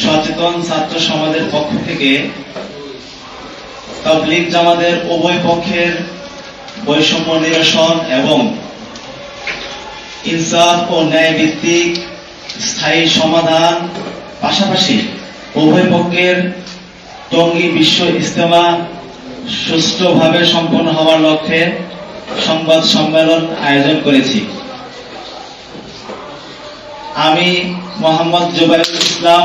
সচেতন ছাত্র সমাজের পক্ষ থেকে তাবলিগ জামাতের উভয় পক্ষের বৈষম্য নিরসন এবং ইনসাফ ও ন্যায় ভিত্তিক স্থায়ী সমাধান, পাশাপাশি উভয় পক্ষের টঙ্গী বিশ্ব ইজতেমা সুষ্ঠুভাবে সম্পন্ন হওয়ার লক্ষ্যে সংবাদ সম্মেলন আয়োজন করেছি। আমি মোহাম্মদ জুবাইরুল ইসলাম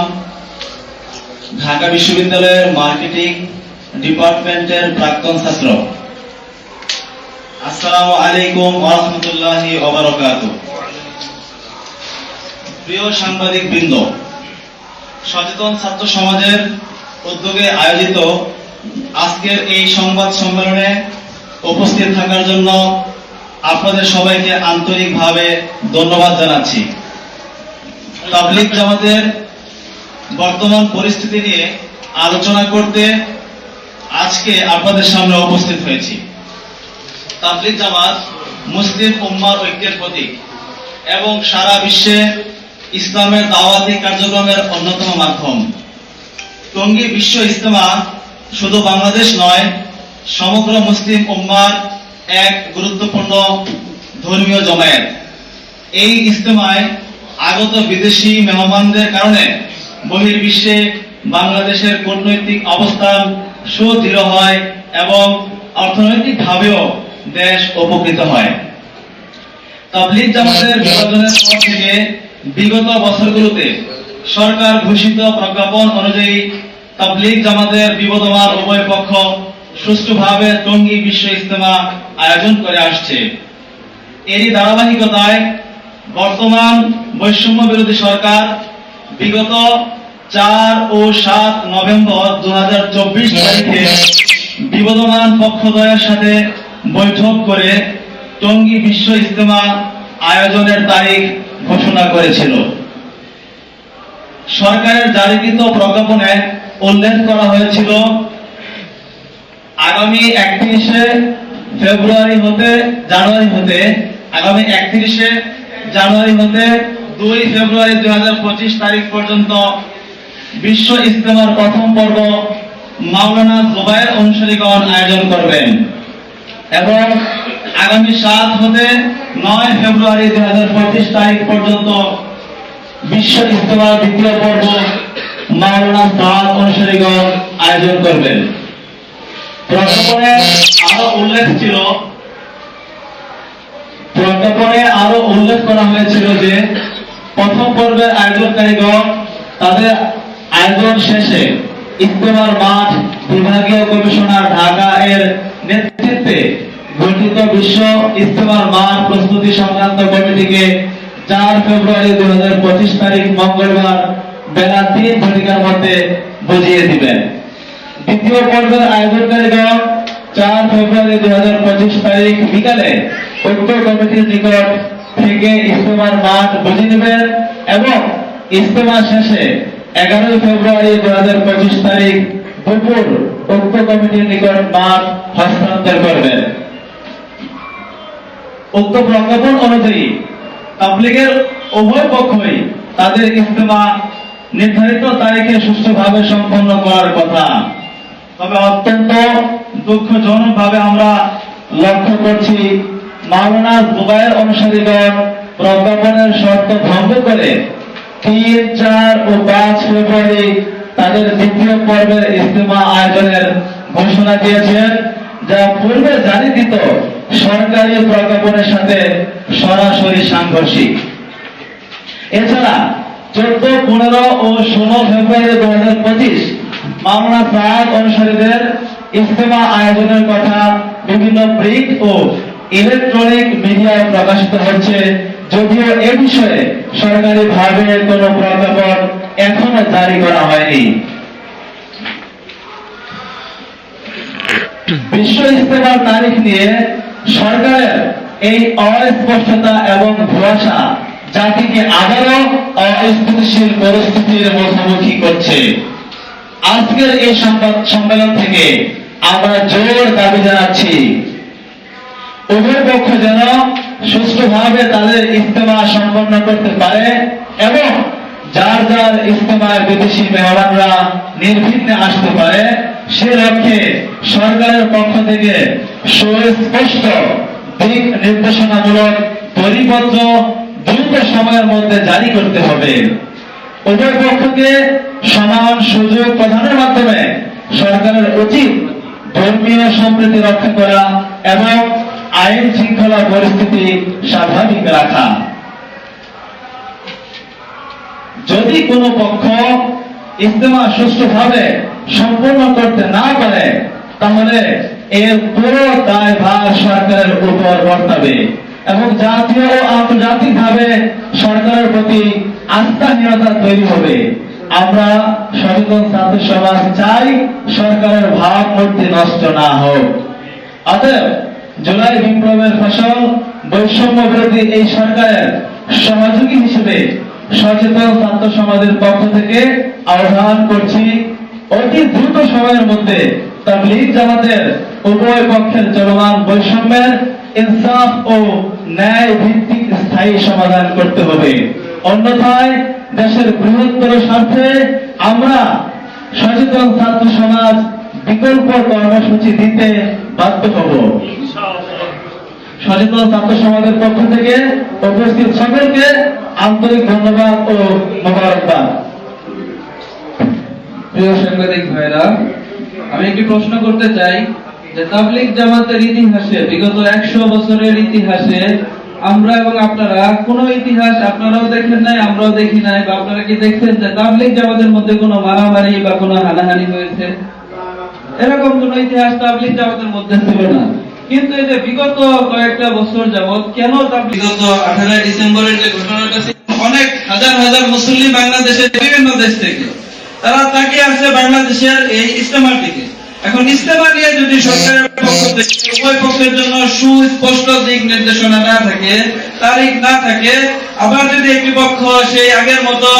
ঢাকা বিশ্ববিদ্যালয়ের মার্কেটিং ডিপার্টমেন্টের প্রাক্তন ছাত্র। আসসালামু আলাইকুম ওরহমতুল্লাহি ওবারকাত প্রিয় সাংবাদিক বৃন্দ সচেতন ছাত্র সমাজের উদ্যোগে আয়োজিত আজকের এই সংবাদ সম্মেলনে উপস্থিত থাকার জন্য আপনাদের সবাইকে আন্তরিকভাবে ধন্যবাদ জানাচ্ছি। তাবলিক জামাতের বর্তমান পরিস্থিতি নিয়ে আলোচনা করতে আজকে আপনাদের সামনে উপস্থিত হয়েছি। তাবলিগ জামাত মুসলিম উম্মার ঐক্যের প্রতীক এবং সারা বিশ্বে ইসলামের দাওয়াতি কার্যক্রমের অন্যতম মাধ্যম। টঙ্গী বিশ্ব ইজতেমা শুধু বাংলাদেশ নয়, সমগ্র মুসলিম উম্মার এক গুরুত্বপূর্ণ ধর্মীয় জমায়েত। এই ইজতেমায় আগত বিদেশি মেহমানদের কারণে বহির্বিশ্বে বাংলাদেশের কূটনৈতিক অবস্থান সুদৃঢ় হয় এবং অর্থনৈতিকভাবেও দেশ উপকৃত হয়। তাবলিগ জামাতের বিভাজনের পর থেকে বিগত বছরগুলোতে সরকার ঘোষিত প্রজ্ঞাপন অনুযায়ী তাবলিগ জামাতের বিবদমান উভয় পক্ষ সুষ্ঠুভাবে টঙ্গী বিশ্ব ইজতেমা আয়োজন করে আসছে। এরই ধারাবাহিকতায় বর্তমান বৈষম্য বিরোধী সরকার বিগত চার ও সাত নভেম্বর দু হাজার চব্বিশ তারিখে বিবদমান পক্ষদ্বয়ের সাথে বৈঠক করে টঙ্গী বিশ্ব ইজতেমা আয়োজনের তারিখ ঘোষণা করেছিল। সরকারের জারিকৃত প্রজ্ঞাপনে উল্লেখ করা হয়েছিল, আগামী একত্রিশে ফেব্রুয়ারি হতে জানুয়ারি হতে, আগামী একত্রিশে জানুয়ারি হতে দুই ফেব্রুয়ারি দু হাজার পঁচিশ তারিখ পর্যন্ত বিশ্ব ইজতেমার প্রথম পর্ব মাওলানা জুবাইর অনুসারীগণ আয়োজন করবেন। এবং আগামী সাত হতে নয় ফেব্রুয়ারি দু হাজার পঁচিশ তারিখ পর্যন্ত বিশ্ব ইজতেমার দ্বিতীয় পর্ব মাওলানা সাদ অনুসারীগণ আয়োজন করবেন। প্রজ্ঞাপনে আরও উল্লেখ ছিল প্রজ্ঞাপনে আরও উল্লেখ করা হয়েছিল যে প্রথম পর্বের আয়োজনকারীগণ তাদের আয়োজন শেষে ইজতেমার মাঠ, বিভাগীয় কমিশনার ঢাকা এর নেতৃত্বে গঠিত বিশ্ব ইজতেমার মাঠ প্রস্তুতি সংক্রান্ত কমিটিকে চার ফেব্রুয়ারি দু হাজার পঁচিশ তারিখ মঙ্গলবার বেলা তিন ঘটিকার মধ্যে বুঝিয়ে দিবেন। দ্বিতীয় পর্বের আয়োজনকারীগণ চার ফেব্রুয়ারি দুই হাজার পঁচিশ তারিখ বিকালে ঐক্য কমিটির নিকট থেকে ইজতেমার মাঠ বুঝে নেবেন এবং ইজতেমা শেষে এগারোই ফেব্রুয়ারি দু হাজার পঁচিশ তারিখ দুপুর ঐক্য কমিটির নিকট মাঠ হস্তান্তর করবেন। উক্ত প্রজ্ঞাপন অনুযায়ী তাবলিগের উভয় পক্ষই তাদের ইজতেমা নির্ধারিত তারিখে সুষ্ঠুভাবে সম্পন্ন করার কথা। তবে অত্যন্ত দুঃখজনক ভাবে আমরা লক্ষ্য করছি মাওলানা জুবাইর অনুসারীগণ প্রজ্ঞাপনের শর্ত ভঙ্গ করে তিন, চার ও পাঁচ ফেব্রুয়ারি তাদের দ্বিতীয় পর্বের ইজতেমা আয়োজনের ঘোষণা দিয়েছেন, যা পূর্বে জারি দিত সরকারি প্রজ্ঞাপনের সাথে সরাসরি সাংঘর্ষিক। এছাড়া চোদ্দ, পনেরো ও ষোলো ফেব্রুয়ারি দু হাজার পঁচিশ মামলা সাহায্য অনুসারীদের ইজতেমা আয়োজনের কথা বিভিন্ন প্রিন্ট ও ইলেকট্রনিক মিডিয়ায় প্রকাশিত হচ্ছে, যদিও এ বিষয়ে সরকারি ভাবে কোনো প্রজ্ঞাপন এখনও জারি করা হয়নি। বিশ্ব ইজতেমার তারিখ নিয়ে সরকারের এই অস্পষ্টতা এবং ভুয়াশা জাতিকে আবারও অস্থিতিশীল পরিস্থিতির মুখোমুখি করছে। আজকের এই সংবাদ সম্মেলন থেকে আমরা জোর দাবি জানাচ্ছি উভয় পক্ষ যেন সুষ্ঠুভাবে তাদের ইজতেমা সম্পন্ন করতে পারে এবং যার যার ইস্তেমায় বিদেশি মেহমানরা নির্বিঘ্নে আসতে পারে, সে লক্ষ্যে সরকারের পক্ষ থেকে সুস্পষ্ট দিক নির্দেশনামূলক পরিপত্র দ্রুত সময়ের মধ্যে জারি করতে হবে। উভয় পক্ষকে সমান সুযোগ প্রদানের মাধ্যমে সরকারের উচিত ধর্মীয় সম্প্রীতি রক্ষা করা এবং আইন শৃঙ্খলা পরিস্থিতি স্বাভাবিক রাখা। যদি কোনো পক্ষ ইস্তেমা সুষ্ঠুভাবে সম্পূর্ণ করতে না পারে, তাহলে এর পুরো দায়ভার সরকারের উপর বর্তাবে এবং জাতীয় ও আন্তর্জাতিকভাবে সরকারের প্রতি আস্থাহীনতা তৈরি হবে। আমরা সচেতন ছাত্র সমাজ চাই সরকারের ভাবমূর্তি নষ্ট না হোক। অতএব জুলাই বিপ্লবের ফসল বৈষম্য বিরোধী এই সরকারের সহযোগী হিসেবে সচেতন ছাত্র সমাজের পক্ষ থেকে আহ্বান করছি। অতি দ্রুত সময়ের মধ্যে তাবলিগ জামাতের উভয় পক্ষের চলমান বৈষম্যের ইনসাফ ও ন্যায় ভিত্তিক স্থায়ী সমাধান করতে হবে। অন্যথায় দেশের বৃহত্তর স্বার্থে আমরা সচেতন ছাত্র সমাজ বিকল্প কর্মসূচি দিতে বাধ্য হব। সচেতন ছাত্র সমাজের পক্ষ থেকে উপস্থিত সকলকে আন্তরিক ধন্যবাদ ও মোবারকবাদ। প্রিয় সাংবাদিক ভাইরা, আমি একটি প্রশ্ন করতে চাই যে তাবলিগ জামাতের ইতিহাসে বিগত একশো বছরের ইতিহাসে আমরা এবং আপনারা কোন ইতিহাস আপনারাও দেখেন নাই, আমরাও দেখি নাই, বা আপনারা কি দেখছেন যে তাবলিগ জামাতের মধ্যে কোনো মারামারি বা কোনো হানাহানি হয়েছে? এরকম কোন ইতিহাস তাবলিগ জামাতের মধ্যে ছিল না। কিন্তু এই যে বিগত কয়েকটা বছর যাবত কেন তাবলিগ বিগত আঠারোই ডিসেম্বরের যে ঘটনাটা অনেক হাজার হাজার মুসলিম বাংলাদেশের বিভিন্ন দেশ থেকে, তারা তাকিয়ে আছে বাংলাদেশের এই ইস্তেমার দিকে এখন ইস্তেমা নিয়ে যদি সরকারের পক্ষ থেকে উভয় পক্ষের জন্য সুস্পষ্ট দিক নির্দেশনা না থাকে, তারিখ না থাকে, আবার যদি একটি পক্ষ সেই আগের মতো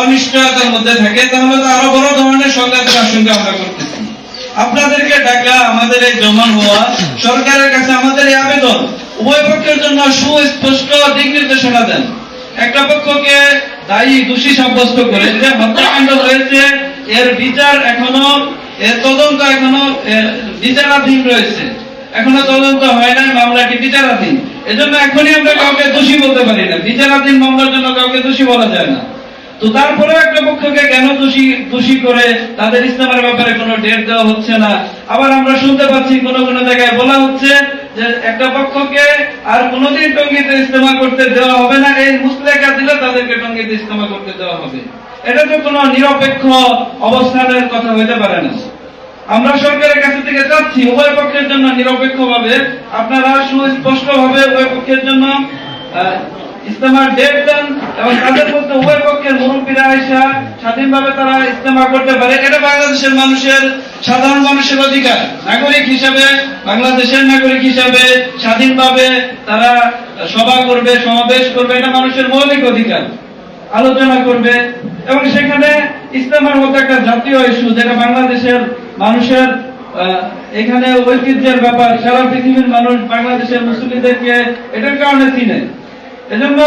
অনিশ্চয়তার মধ্যে থাকে, তাহলে তো আরও বড় ধরনের সংঘাতের আশঙ্কা আমরা করতেছি। আপনাদেরকে ডাকা আমাদের এই জমা হওয়া সরকারের কাছে আমাদের এই আবেদন। উভয় পক্ষের জন্য সুস্পষ্ট দিক নির্দেশনা দেন। একটা পক্ষকে দায়ী, দোষী সাব্যস্ত করে যে হত্যাকাণ্ড হয়েছে, এর বিচার এখনও, এর তদন্ত এখনও বিচারাধীন রয়েছে। এখনও তদন্ত হয় নাই, মামলাটি বিচারাধীন। এজন্য এখনই আমরা কাউকে দোষী বলতে পারি না। বিচারাধীন মামলার জন্য কাউকে দোষী বলা যায় না। তো তারপরে একটা পক্ষকে কেন দোষী দোষী করে তাদের ইসলামের ব্যাপারে কোনো ডেট দেওয়া হচ্ছে না? আবার আমরা শুনতে পাচ্ছি কোন কোন জায়গায় বলা হচ্ছে যে একটা পক্ষকে আর কোনোদিন টঙ্গিতে ইস্তেমা করতে দেওয়া হবে না, এই মুসলেখা দিলে তাদেরকে টঙ্গিতে ইস্তেমা করতে দেওয়া হবে। এটা তো কোনো নিরপেক্ষ অবস্থানের কথা হইতে পারে না। আমরা সরকারের কাছে থেকে চাচ্ছি উভয় পক্ষের জন্য নিরপেক্ষভাবে। আপনারা সুস্পষ্ট ভাবে উভয় পক্ষের জন্য আহ, ইস্তেমার ডেট দেন এবং তাদের মধ্যে উভয় পক্ষের মুরব্বীরা আইসা স্বাধীনভাবে তারা ইস্তেমা করতে পারে। এটা বাংলাদেশের মানুষের সাধারণ মানুষের অধিকার। নাগরিক হিসাবে বাংলাদেশের নাগরিক হিসাবে স্বাধীনভাবে তারা সভা করবে সমাবেশ করবে। এটা মানুষের মৌলিক অধিকার। আলোচনা করবে। এবং সেখানে ইসলামের মতো একটা জাতীয় ইস্যু যেটা বাংলাদেশের মানুষের এখানে ঐতিহ্যের ব্যাপার সারা পৃথিবীর মানুষ বাংলাদেশের মুসলিমদেরকে এটার কারণে চিনে। এজন্য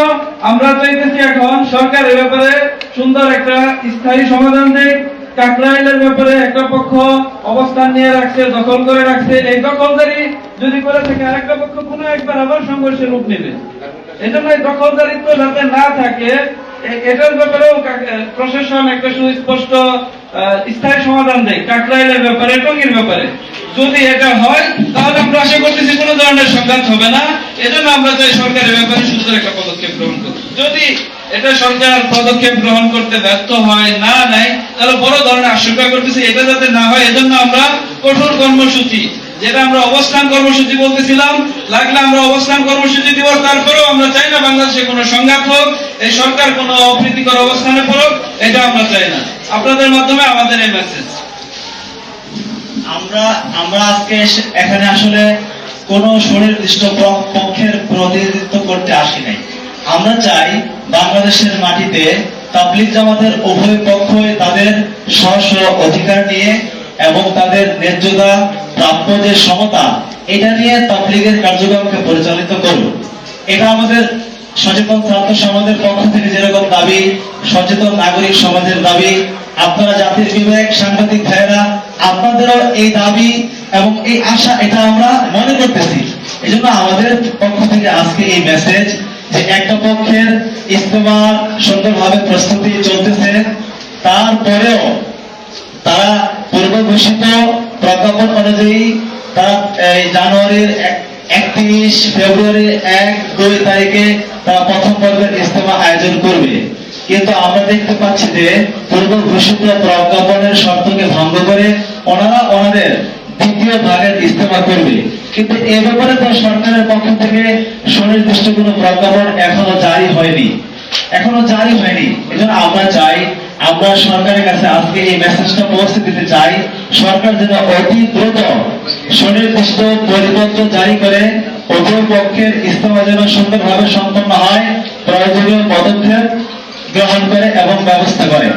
আমরা চাইতেছি এখন সরকার এ ব্যাপারে সুন্দর একটা স্থায়ী সমাধান দেয় কাকরাইলের ব্যাপারে একটা পক্ষ অবস্থান নিয়ে রাখছে, দখল করে রাখছে। এই দখলদারি যদি করে থাকে, আরেকটা পক্ষ কোনো একবার আবার সংঘর্ষের রূপ নেবে। এজন্য এই দখলদারিত্ব যাতে না থাকে এটার ব্যাপারেও প্রশাসন একটা সুস্পষ্ট স্থায়ী সমাধান দেয়। কাকরাইলের ব্যাপারে, টঙ্গির ব্যাপারে। যদি এটা হয়, তাহলে আমরা আশা করতেছি কোনো ধরনের সংঘাত হবে না। এজন্য আমরা চাই সরকারের ব্যাপারে সুন্দর একটা পদক্ষেপ গ্রহণ করতে যদি এটা সরকার পদক্ষেপ গ্রহণ করতে ব্যর্থ হয়, না নেয়, তাহলে বড় ধরনের আশঙ্কা করতেছি। এটা যাতে না হয়, এজন্য আমরা কঠোর কর্মসূচি, যেটা আমরা অবস্থান কর্মসূচি বলতেছিলাম, লাগলে আমরা অবস্থান কর্মসূচি দিব, তারপরেও আমরা চাই না বাংলাদেশে কোনো সংঘাত হোক, এই সরকার কোনো অপ্রীতিকর অবস্থানে পড়ুক, এটা আমরা চাই না। আপনাদের মাধ্যমে আমাদের এই মেসেজ আমরা আমরা আজকে এখানে আসলে কোন সুনির্দিষ্ট পক্ষের প্রতিনিধিত্ব করতে আসি নাই। আমরা চাই বাংলাদেশের মাটিতে তাবলিগ জামাতের উভয় পক্ষই তাদের স্ব অধিকার নিয়ে এবং তাদের ন্যায্যতা, প্রাপ্য যে সমতা, এটা নিয়ে তাবলিগের কার্যক্রমকে পরিচালিত করুন এটা আমাদের সচেতন ছাত্র সমাজের পক্ষ থেকে যেরকম দাবি, সচেতন নাগরিক সমাজের দাবি, আপনারা জাতির বিবেক, সাংবাদিক ভাইয়েরা, আপনাদেরও এই দাবি এবং এই আশা, এটা আমরা মনে করতেছি। এই জন্য আমাদের পক্ষ থেকে আজকে এই মেসেজ যে একটা পক্ষের ইস্তেমা সুন্দরভাবে প্রস্তুতি চলতেছে। তারপরেও তারা পূর্ব ঘোষিত প্রজ্ঞাপন অনুযায়ী তারা জানুয়ারির একত্রিশ ফেব্রুয়ারি এক দুই তারিখে তারা প্রথম পর্বের ইস্তেমা আয়োজন করবে। কিন্তু আমরা দেখতে পাচ্ছি যে পূর্ব ঘোষিত প্রজ্ঞাপনের শর্তকে ভঙ্গ করে ওনারা ওনাদের দ্বিতীয় ভাগের ইস্তেমা করবে। কিন্তু এ ব্যাপারে তো সরকারের পক্ষ থেকে সুনির্দিষ্ট কোনো প্রজ্ঞাপন এখনও জারি হয়নি। এখনও জারি হয়নি। এজন্য আমরা চাই আমরা সরকারের কাছে আজকে এই মেসেজটা পৌঁছে দিতে চাই। সরকার যেন অতি দ্রুত সুনির্দিষ্ট পরিপত্র জারি করে উভয় পক্ষের ইস্তফা যেন সুন্দরভাবে সম্পন্ন হয়, প্রয়োজনীয় পদক্ষেপ গ্রহণ করে এবং ব্যবস্থা করে।